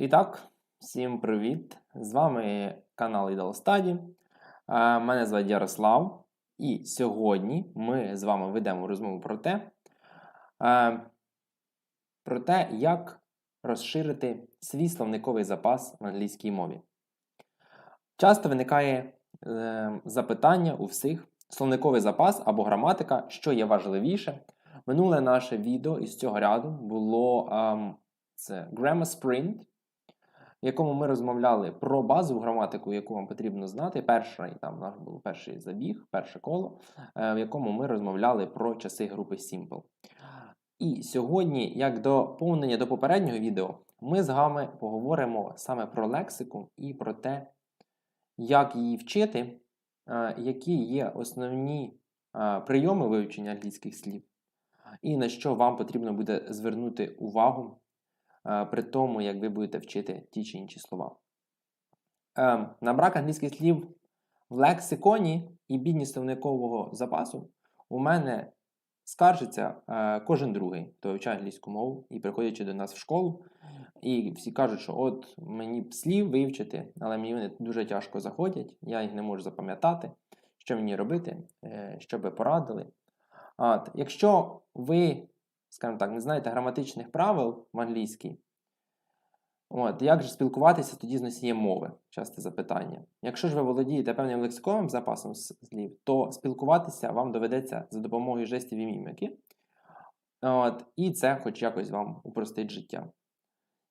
І так, всім привіт! З вами канал Idol Study. Е, Мене звати Ярослав, і сьогодні ми з вами ведемо розмову про те, е, про те, як розширити свій словниковий запас в англійській мові. Часто виникає е, запитання у всіх: словниковий запас або граматика, що є важливіше. Минуле наше відео із цього ряду було ем, це Grammar Sprint, в якому ми розмовляли про базову граматику, яку вам потрібно знати. Перший там наш був перший забіг, перше коло, е, в якому ми розмовляли про часи групи Simple. І сьогодні, як доповнення до попереднього відео, ми з вами поговоримо саме про лексику і про те, як її вчити, е, які є основні е, прийоми вивчення англійських слів, і на що вам потрібно буде звернути увагу при тому, як ви будете вчити ті чи інші слова. Е, На брак англійських слів в лексиконі і бідність словникового запасу у мене скаржиться е, кожен другий, хто вивчає англійську мову і приходячи до нас в школу, і всі кажуть, що от мені б слів вивчити, але мені вони дуже тяжко заходять, я їх не можу запам'ятати, що мені робити, е, що би порадили. От, Якщо ви, скажімо так, не знаєте граматичних правил в англійській, от, як же спілкуватися тоді з носієм мови? Часте запитання. Якщо ж ви володієте певним лексиковим запасом слів, то спілкуватися вам доведеться за допомогою жестів і міміки. От, І це хоч якось вам упростить життя.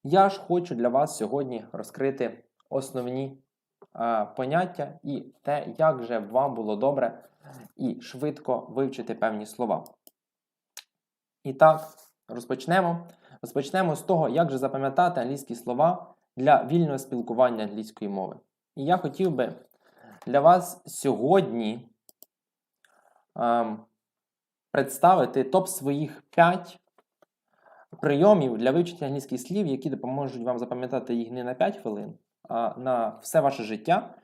Я ж хочу для вас сьогодні розкрити основні е, поняття і те, як же вам було добре і швидко вивчити певні слова. І так, розпочнемо. Розпочнемо з того, як же запам'ятати англійські слова для вільного спілкування англійської мови. І я хотів би для вас сьогодні ем, представити топ своїх 5 прийомів для вивчення англійських слів, які допоможуть вам запам'ятати їх не на 5 хвилин, а на все ваше життя,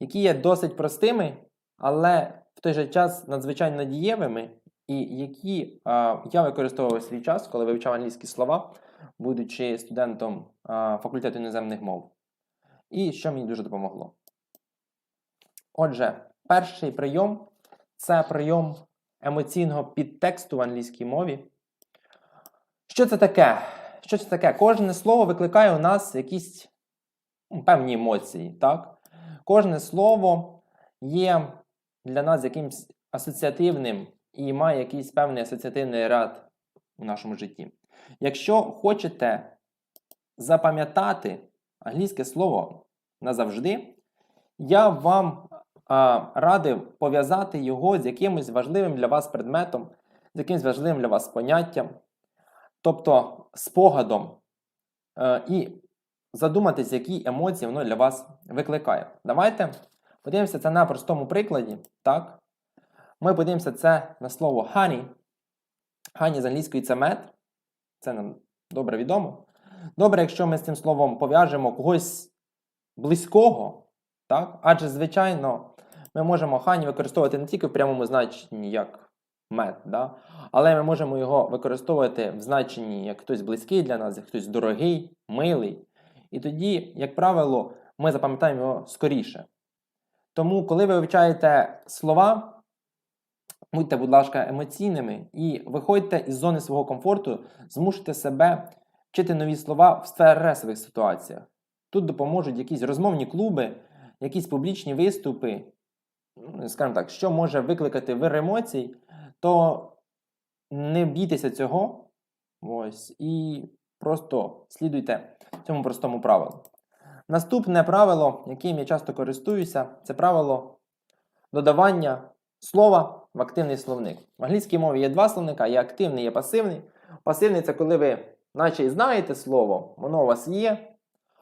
які є досить простими, але в той же час надзвичайно дієвими, і які а, я використовував свій час, коли вивчав англійські слова, будучи студентом а, факультету іноземних мов. І що мені дуже допомогло. Отже, перший прийом це прийом емоційного підтексту в англійській мові. Що це таке? Що це таке? Кожне слово викликає у нас якісь ну, певні емоції. так? Кожне слово є для нас якимось асоціативним і має якийсь певний асоціативний ряд у нашому житті. Якщо хочете запам'ятати англійське слово назавжди, я вам а, радив пов'язати його з якимось важливим для вас предметом, з якимось важливим для вас поняттям, тобто спогадом, е, і задуматись, які емоції воно для вас викликає. Давайте подивимося це на простому прикладі. Так? Ми подивимося це на слово honey. Honey з англійської це мед. Це нам добре відомо. Добре, якщо ми з цим словом пов'яжемо когось близького, так? адже, звичайно, ми можемо honey використовувати не тільки в прямому значенні як мед, да? але ми можемо його використовувати в значенні як хтось близький для нас, як хтось дорогий, милий. І тоді, як правило, ми запам'ятаємо його скоріше. Тому, коли ви вивчаєте слова, будьте, будь ласка, емоційними і виходьте із зони свого комфорту, змушуйте себе вчити нові слова в стресових ситуаціях. Тут допоможуть якісь розмовні клуби, якісь публічні виступи, скажімо так, що може викликати вир емоцій, то не бійтеся цього. Ось, і просто слідуйте цьому простому правилу. Наступне правило, яким я часто користуюся, це правило додавання слова в активний словник. В англійській мові є два словника: є активний, є пасивний. Пасивний це коли ви, наче і знаєте слово, воно у вас є,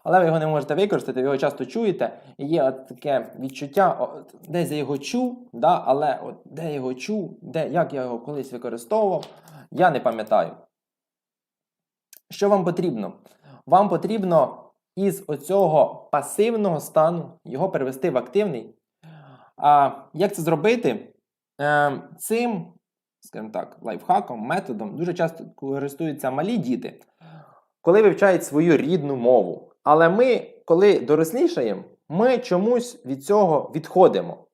але ви його не можете використати, ви його часто чуєте, і є от таке відчуття, от, десь я його чув, да, але от, де я його чув, де, як я його колись використовував, я не пам'ятаю. Що вам потрібно? Вам потрібно із оцього пасивного стану його перевести в активний. А як це зробити? Е, цим, скажімо так, лайфхаком, методом дуже часто користуються малі діти, коли вивчають свою рідну мову. Але ми, коли дорослішаємо, ми чомусь від цього відходимо.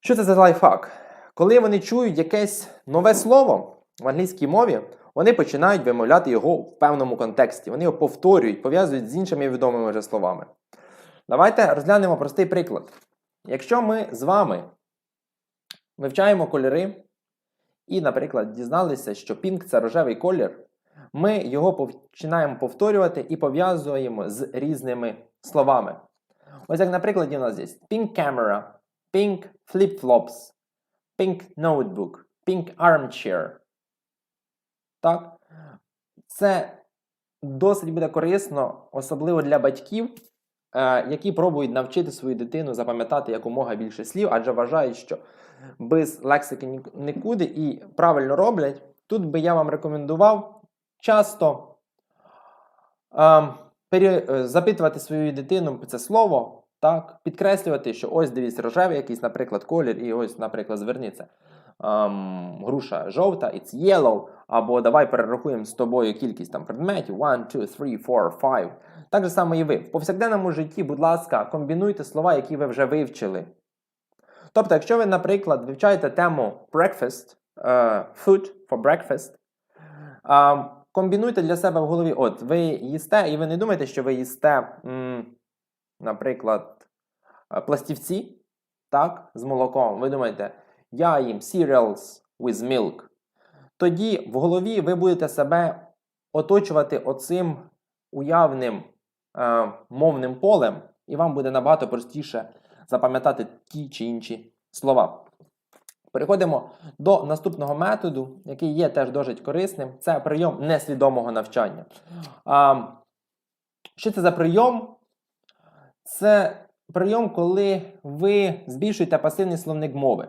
Що це за лайфхак? Коли вони чують якесь нове слово в англійській мові, вони починають вимовляти його в певному контексті. Вони його повторюють, пов'язують з іншими відомими вже словами. Давайте розглянемо простий приклад. Якщо ми з вами вивчаємо кольори і, наприклад, дізналися, що пінк це рожевий колір, ми його починаємо повторювати і пов'язуємо з різними словами. Ось як на прикладі у нас є pink camera, pink flip-flops, pink notebook, pink armchair. Так? Це досить буде корисно, особливо для батьків, які пробують навчити свою дитину запам'ятати якомога більше слів, адже вважають, що без лексики нікуди і правильно роблять. Тут би я вам рекомендував часто ем, е, запитувати свою дитину це слово, так, підкреслювати, що ось дивіться, рожевий якийсь, наприклад, колір, і ось, наприклад, зверніться. Ем, груша жовта, it's yellow, або давай перерахуємо з тобою кількість там предметів: 1, 2, 3, 4, 5. Так же само і ви. В повсякденному житті, будь ласка, комбінуйте слова, які ви вже вивчили. Тобто, якщо ви, наприклад, вивчаєте тему breakfast, е, food for breakfast, е, комбінуйте для себе в голові, от ви їсте, і ви не думаєте, що ви їсте, м, наприклад, е, пластівці, так, з молоком. Ви думаєте, я їм cereals with milk. Тоді в голові ви будете себе оточувати оцим уявним е, мовним полем, і вам буде набагато простіше запам'ятати ті чи інші слова. Переходимо до наступного методу, який є теж досить корисним. Це прийом несвідомого навчання. А, що це за прийом? Це прийом, коли ви збільшуєте пасивний словник мови.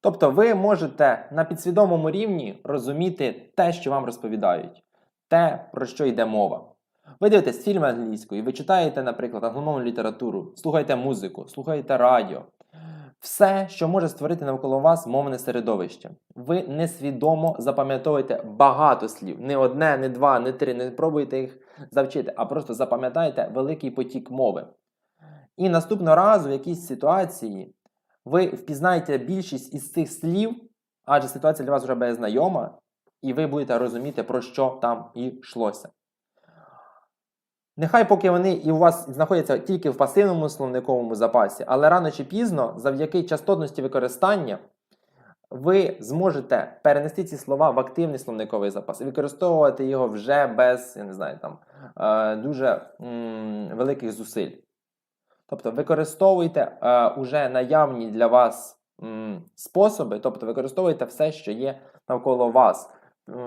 Тобто ви можете на підсвідомому рівні розуміти те, що вам розповідають, те, про що йде мова. Ви дивитесь фільми англійською, ви читаєте, наприклад, англомовну літературу, слухаєте музику, слухаєте радіо. Все, що може створити навколо вас мовне середовище. Ви несвідомо запам'ятовуєте багато слів. Не одне, не два, не три. Не пробуйте їх завчити, а просто запам'ятайте великий потік мови. І наступного разу в якійсь ситуації ви впізнаєте більшість із цих слів, адже ситуація для вас вже буде знайома, і ви будете розуміти, про що там йшлося. Нехай поки вони і у вас знаходяться тільки в пасивному словниковому запасі, але рано чи пізно, завдяки частотності використання, ви зможете перенести ці слова в активний словниковий запас і використовувати його вже без, я не знаю, там, е, дуже м, великих зусиль. Тобто використовуйте е, уже наявні для вас м, способи, тобто використовуйте все, що є навколо вас.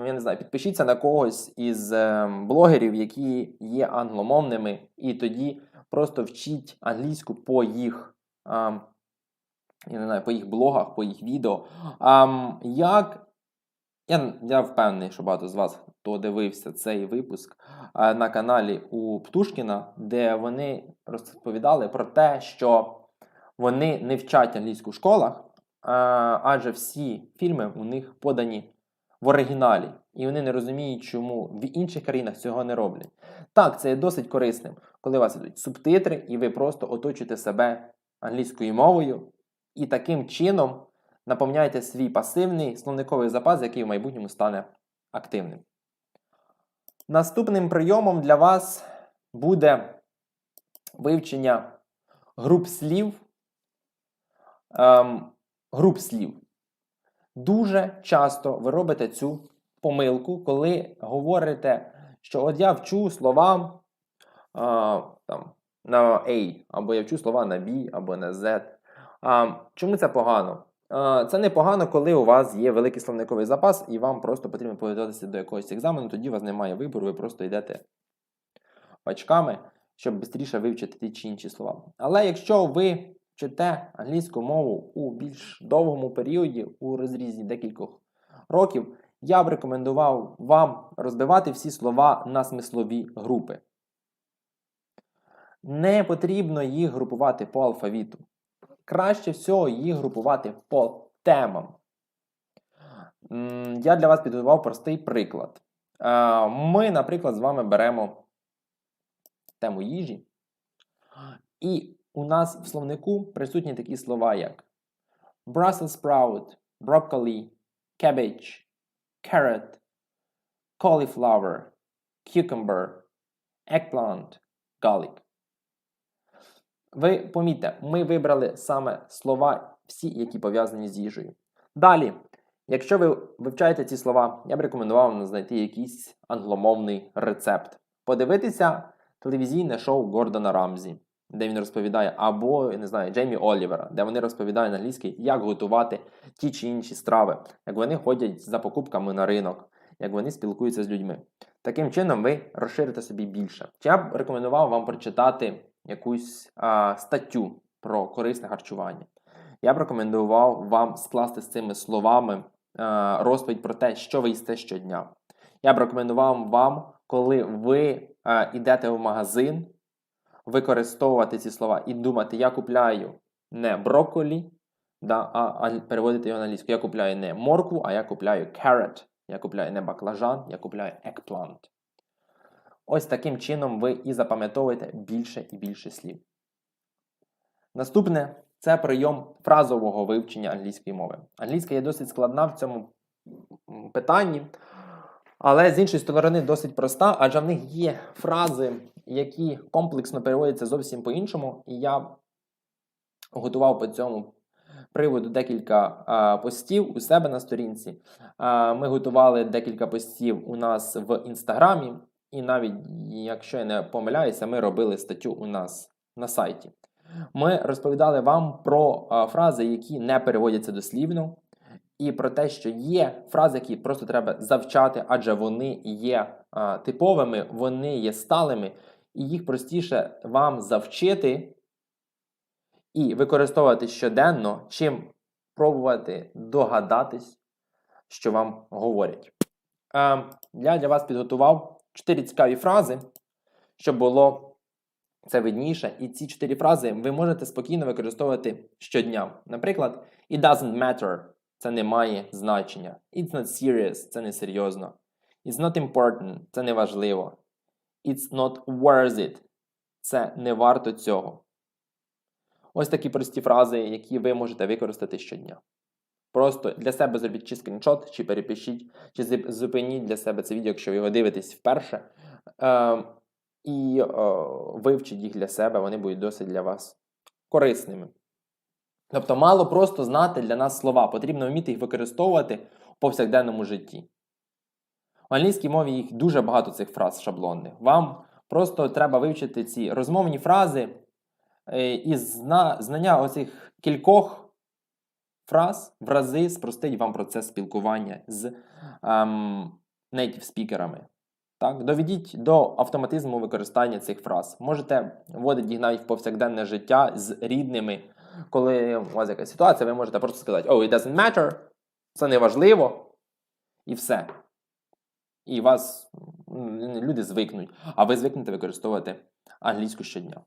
Я не знаю, підпишіться на когось із е, блогерів, які є англомовними, і тоді просто вчіть англійську по їх, е, я не знаю, по їх блогах, по їх відео. А, як я, я впевнений, що багато з вас, хто дивився цей випуск на каналі у Птушкіна, де вони розповідали про те, що вони не вчать англійську в школах, адже всі фільми у них подані в оригіналі, і вони не розуміють, чому в інших країнах цього не роблять. Так, це є досить корисним, коли у вас ідуть субтитри, і ви просто оточуєте себе англійською мовою, і таким чином наповняєте свій пасивний словниковий запас, який в майбутньому стане активним. Наступним прийомом для вас буде вивчення груп слів. Ем, груп слів. Дуже часто ви робите цю помилку, коли говорите, що от я вчу слова а, там, на A, або я вчу слова на B, або на Z. А, чому це погано? А, це не погано, коли у вас є великий словниковий запас, і вам просто потрібно підготуватися до якогось екзамену, тоді у вас немає вибору, ви просто йдете пачками, щоб швидше вивчити ті чи інші слова. Але якщо ви вчите англійську мову у більш довгому періоді, у розрізі декількох років, я б рекомендував вам розбивати всі слова на смислові групи. Не потрібно їх групувати по алфавіту. Краще всього їх групувати по темам. Я для вас підготував простий приклад. Ми, наприклад, з вами беремо тему їжі. І у нас в словнику присутні такі слова, як Brussels sprout, broccoli, cabbage, carrot, cauliflower, cucumber, eggplant, garlic. Ви помітьте, ми вибрали саме слова, всі, які пов'язані з їжею. Далі, якщо ви вивчаєте ці слова, я б рекомендував вам знайти якийсь англомовний рецепт. Подивитися телевізійне шоу Гордона Рамзі, де він розповідає, або не знаю, Джеймі Олівера, де вони розповідають на як готувати ті чи інші страви, як вони ходять за покупками на ринок, як вони спілкуються з людьми. Таким чином, ви розширите собі більше. Я б рекомендував вам прочитати якусь а, статтю про корисне харчування. Я б рекомендував вам скласти з цими словами а, розповідь про те, що ви їсте щодня. Я б рекомендував вам, коли ви а, йдете в магазин, використовувати ці слова і думати, я купляю не брокколі, да, а, а переводити його на англійську. Я купляю не моркву, а я купляю carrot. Я купляю не баклажан, я купляю eggplant. Ось таким чином ви і запам'ятовуєте більше і більше слів. Наступне це прийом фразового вивчення англійської мови. Англійська є досить складна в цьому питанні, але з іншої сторони досить проста, адже в них є фрази, які комплексно переводяться зовсім по-іншому. І я готував по цьому приводу декілька а, постів у себе на сторінці. А, ми готували декілька постів у нас в інстаграмі. І навіть, якщо я не помиляюся, ми робили статтю у нас на сайті. Ми розповідали вам про а, фрази, які не переводяться дослівно, і про те, що є фрази, які просто треба завчати, адже вони є а, типовими, вони є сталими, і їх простіше вам завчити і використовувати щоденно, чим пробувати догадатись, що вам говорять. Е, я для вас підготував чотири цікаві фрази, щоб було це видніше. І ці чотири фрази ви можете спокійно використовувати щодня. Наприклад, it doesn't matter це не має значення. It's not serious це не серйозно. It's not important це не важливо. It's not worth it це не варто цього. Ось такі прості фрази, які ви можете використати щодня. Просто для себе зробіть чи скріншот, чи перепишіть, чи зупиніть для себе це відео, якщо ви його дивитесь вперше. Е, і е, вивчіть їх для себе, вони будуть досить для вас корисними. Тобто, мало просто знати для нас слова, потрібно вміти їх використовувати в повсякденному житті. В англійській мові їх дуже багато цих фраз шаблонних. Вам просто треба вивчити ці розмовні фрази е, і знання оцих кількох фраз в рази спростить вам процес спілкування з ем, native спікерами. Так, Доведіть до автоматизму використання цих фраз. Можете вводити їх навіть в повсякденне життя з рідними. Коли у вас якась ситуація, ви можете просто сказати: Oh, it doesn't matter, це не важливо. І все. І вас люди звикнуть, а ви звикнете використовувати англійську щодня.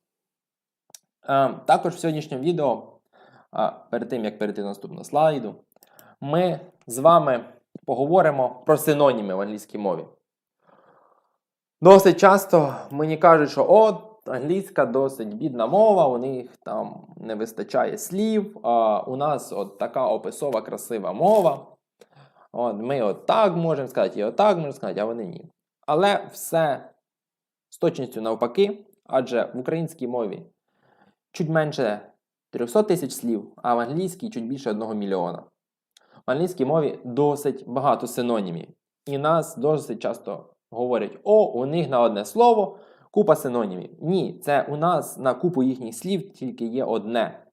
Е, також в сьогоднішньому відео а перед тим, як перейти до наступного слайду, ми з вами поговоримо про синоніми в англійській мові. Досить часто мені кажуть, що от, англійська досить бідна мова, у них там не вистачає слів, а у нас от така описова красива мова. От, Ми отак можемо сказати, і отак можемо сказати, а вони ні. Але все з точністю навпаки, адже в українській мові чуть менше 300 тисяч слів, а в англійській чуть більше 1 мільйона. В англійській мові досить багато синонімів. І нас досить часто говорять: о, у них на одне слово купа синонімів. Ні, це у нас на купу їхніх слів тільки є одне.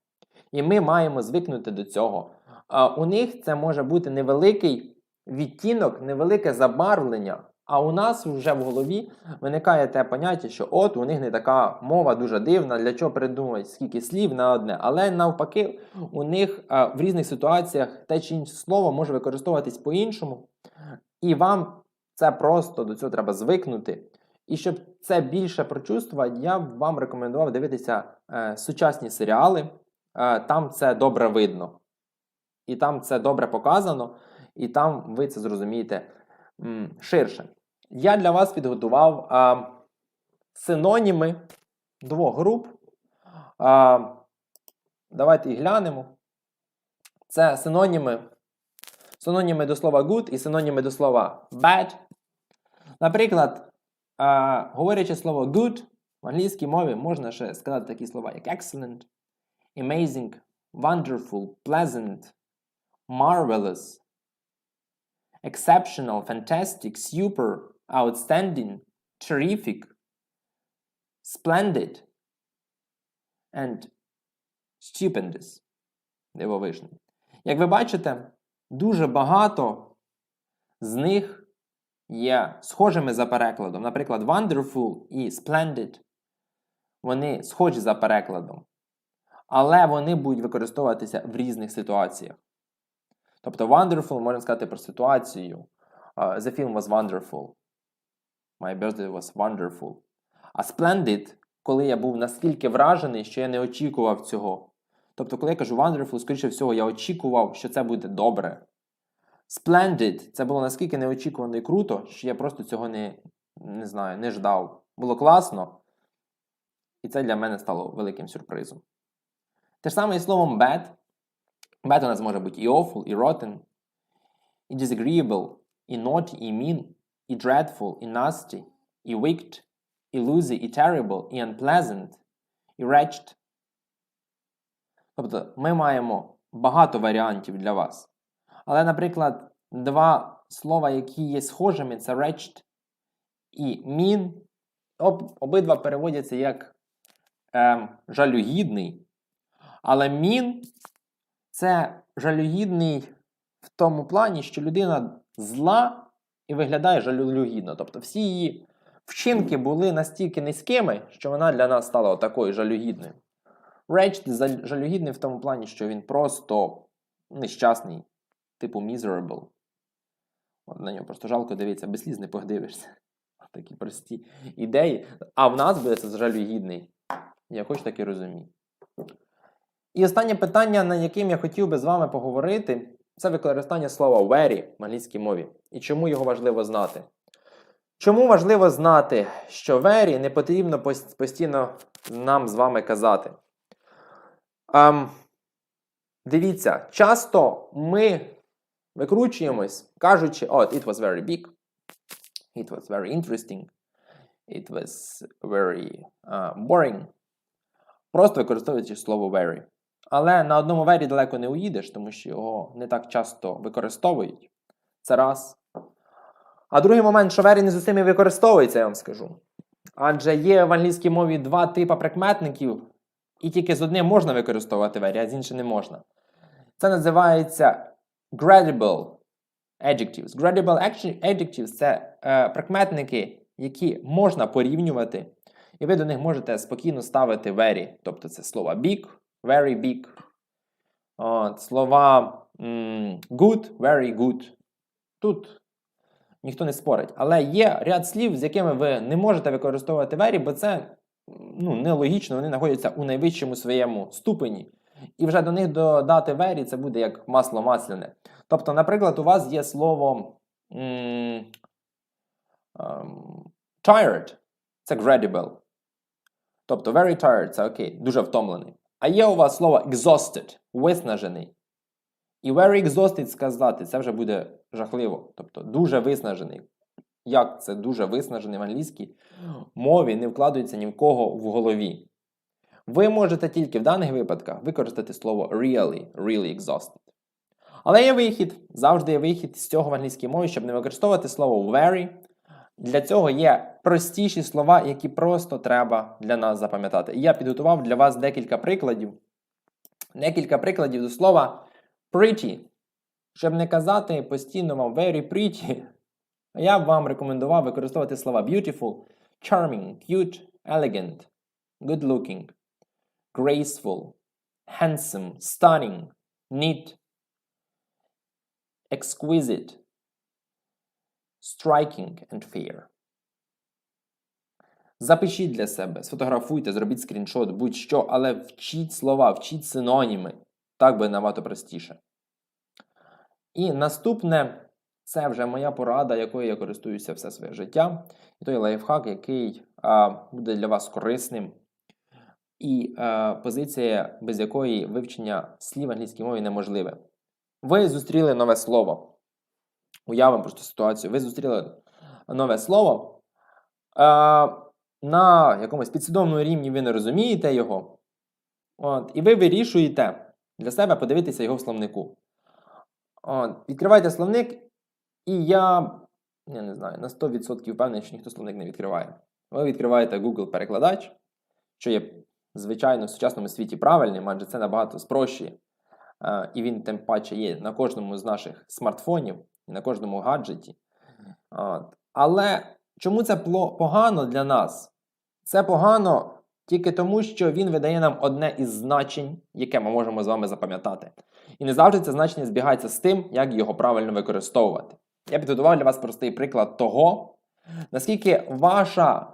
І ми маємо звикнути до цього. А у них це може бути невеликий відтінок, невелике забарвлення. А у нас вже в голові виникає те поняття, що от у них не така мова дуже дивна, для чого придумати скільки слів на одне. Але навпаки, у них а, в різних ситуаціях те чи інше слово може використовуватись по-іншому. І вам це просто до цього треба звикнути. І щоб це більше прочувствувати, я б вам рекомендував дивитися е, сучасні серіали. Е, там це добре видно. І там це добре показано, і там ви це зрозумієте ширше. Я для вас підготував а, синоніми двох груп. А, давайте їх глянемо. Це синоніми, синоніми до слова good і синоніми до слова bad. Наприклад, а, говорячи слово good, в англійській мові можна ще сказати такі слова, як excellent, amazing, wonderful, pleasant, marvelous, exceptional, fantastic, super, outstanding, terrific, splendid and stupendous. Дивовижний. Як ви бачите, дуже багато з них є схожими за перекладом. Наприклад, wonderful і splendid. Вони схожі за перекладом. Але вони будуть використовуватися в різних ситуаціях. Тобто, wonderful можна сказати про ситуацію. The film was wonderful. My birthday was wonderful. А splendid, коли я був наскільки вражений, що я не очікував цього. Тобто, коли я кажу wonderful, скоріше всього, я очікував, що це буде добре. Splendid це було наскільки неочікувано і круто, що я просто цього не, не знаю, не ждав. Було класно. І це для мене стало великим сюрпризом. Те ж саме і словом bad. Bad у нас може бути і awful, і rotten, і disagreeable, і naughty, і mean, і dreadful, і nasty, і wicked, і lousy, і terrible, і unpleasant, і wretched. Тобто ми маємо багато варіантів для вас. Але, наприклад, два слова, які є схожими, це wretched і mean. Об, обидва переводяться як ем, жалюгідний. Але mean це жалюгідний в тому плані, що людина зла і виглядає жалюгідно. Тобто всі її вчинки були настільки низькими, що вона для нас стала такою жалюгідною. Wretched жалюгідний в тому плані, що він просто нещасний, типу miserable. От на нього просто жалко дивитися, без сліз не подивишся. Такі прості ідеї. А в нас буде це жалюгідний. Я хоч так і розумію. І останнє питання, на яким я хотів би з вами поговорити, це використання слова very в англійській мові. І чому його важливо знати? Чому важливо знати, що very не потрібно постійно нам з вами казати? Ем, дивіться, часто ми викручуємось, кажучи, от, it was very big, it was very interesting, it was very uh, boring. Просто використовуючи слово very. Але на одному very далеко не уїдеш, тому що його не так часто використовують. Це раз. А другий момент, що very не з усіми використовується, я вам скажу. Адже є в англійській мові два типи прикметників, і тільки з одним можна використовувати very, а з іншим не можна. Це називається gradable adjectives. Gradable adjectives це е, прикметники, які можна порівнювати, і ви до них можете спокійно ставити very. Тобто це слова big, very big. От, слова good, very good. Тут ніхто не спорить. Але є ряд слів, з якими ви не можете використовувати very, бо це ну, нелогічно, вони знаходяться у найвищому своєму ступені. І вже до них додати very це буде як масло масляне. Тобто, наприклад, у вас є слово ем, tired, це gradible. Тобто very tired це окей, дуже втомлений. А є у вас слово exhausted, виснажений. І very exhausted сказати, це вже буде жахливо. Тобто дуже виснажений. Як це дуже виснажений в англійській мові не вкладається ні в кого в голові. Ви можете тільки в даних випадках використати слово really, really exhausted. Але є вихід, завжди є вихід з цього в англійській мові, щоб не використовувати слово very. Для цього є простіші слова, які просто треба для нас запам'ятати. І я підготував для вас декілька прикладів. Декілька прикладів до слова pretty. Щоб не казати постійно вам very pretty, я б вам рекомендував використовувати слова beautiful, charming, cute, elegant, good looking, graceful, handsome, stunning, neat, exquisite, striking and fair. Запишіть для себе, сфотографуйте, зробіть скріншот, будь-що, але вчіть слова, вчіть синоніми. Так буде набагато простіше. І наступне Це вже моя порада, якою я користуюся все своє життя. І той лайфхак, який а, буде для вас корисним. І а, позиція, без якої вивчення слів в англійській мові неможливе. Ви зустріли нове слово. Уявимо просто ситуацію. Ви зустріли нове слово. А, на якомусь підсвідомому рівні ви не розумієте його. От, і ви вирішуєте для себе подивитися його в словнику. От, відкривайте словник, і я, я не знаю, на 100% впевнений, що ніхто словник не відкриває. Ви відкриваєте Google-перекладач, що є, звичайно, в сучасному світі правильним, адже це набагато спрощує. Е, і він тим паче є на кожному з наших смартфонів і на кожному гаджеті. От. Але чому це погано для нас? Це погано тільки тому, що він видає нам одне із значень, яке ми можемо з вами запам'ятати. І не завжди це значення збігається з тим, як його правильно використовувати. Я підготував для вас простий приклад того, наскільки ваша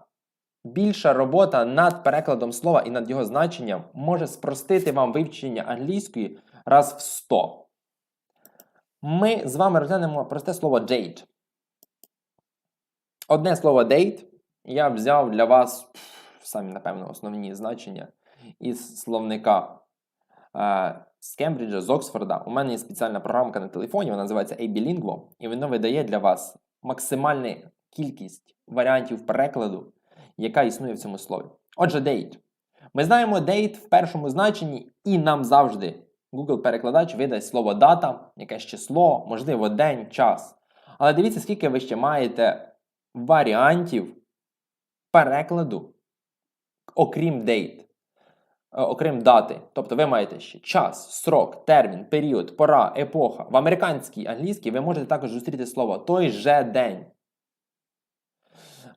більша робота над перекладом слова і над його значенням може спростити вам вивчення англійської раз в 100. Ми з вами розглянемо просте слово date. Одне слово date я взяв для вас самі, напевно, основні значення із словника е, з Кембриджа, з Оксфорда. У мене є спеціальна програмка на телефоні, вона називається AB-Lingvo, і воно видає для вас максимальну кількість варіантів перекладу, яка існує в цьому слові. Отже, date. Ми знаємо date в першому значенні, і нам завжди Google-перекладач видасть слово дата, якесь число, можливо, день, час. Але дивіться, скільки ви ще маєте варіантів перекладу, окрім date, е, окрім дати. Тобто ви маєте ще час, срок, термін, період, пора, епоха. В американській англійській ви можете також зустріти слово той же день.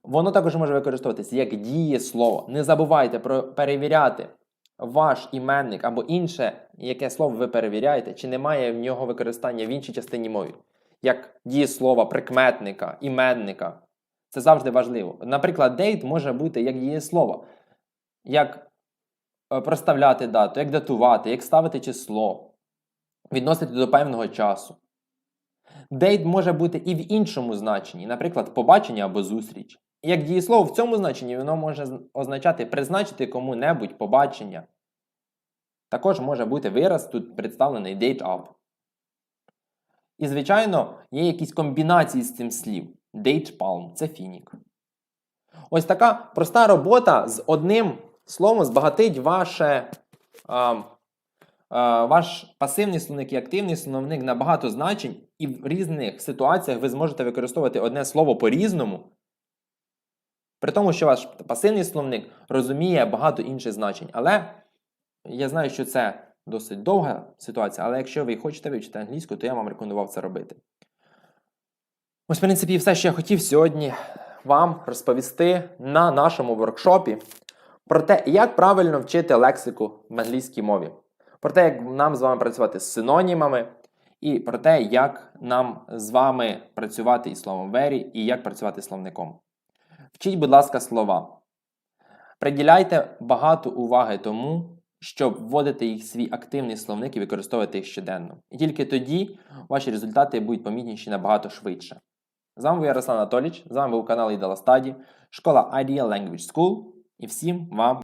Воно також може використовуватися як дієслово. Не забувайте про перевіряти ваш іменник або інше, яке слово ви перевіряєте, чи немає в нього використання в іншій частині мови, як дієслова, прикметника, іменника. Це завжди важливо. Наприклад, date може бути як дієслово, як е, проставляти дату, як датувати, як ставити число, відносити до певного часу. Date може бути і в іншому значенні, наприклад, побачення або зустріч. Як дієслово в цьому значенні воно може означати призначити кому-небудь побачення. Також може бути вираз тут представлений date up. І, звичайно, є якісь комбінації з цим слів. Date palm це фінік. Ось така проста робота з одним словом збагатить ваше, а, а, ваш пасивний словник і активний словник на багато значень, і в різних ситуаціях ви зможете використовувати одне слово по-різному. При тому, що ваш пасивний словник розуміє багато інших значень. Але я знаю, що це досить довга ситуація, але якщо ви хочете вивчити англійську, то я вам рекомендував це робити. Ось, в принципі, все, що я хотів сьогодні вам розповісти на нашому воркшопі про те, як правильно вчити лексику в англійській мові, про те, як нам з вами працювати з синонімами, і про те, як нам з вами працювати із словом very і як працювати з словником. Вчіть, будь ласка, слова. Приділяйте багато уваги тому, щоб вводити їх в свій активний словник і використовувати їх щоденно. І тільки тоді ваші результати будуть помітніші набагато швидше. З вами був Ярослав Анатолійович, з вами був канал Ідала Стаді, школа Ideal Language School, і всім вам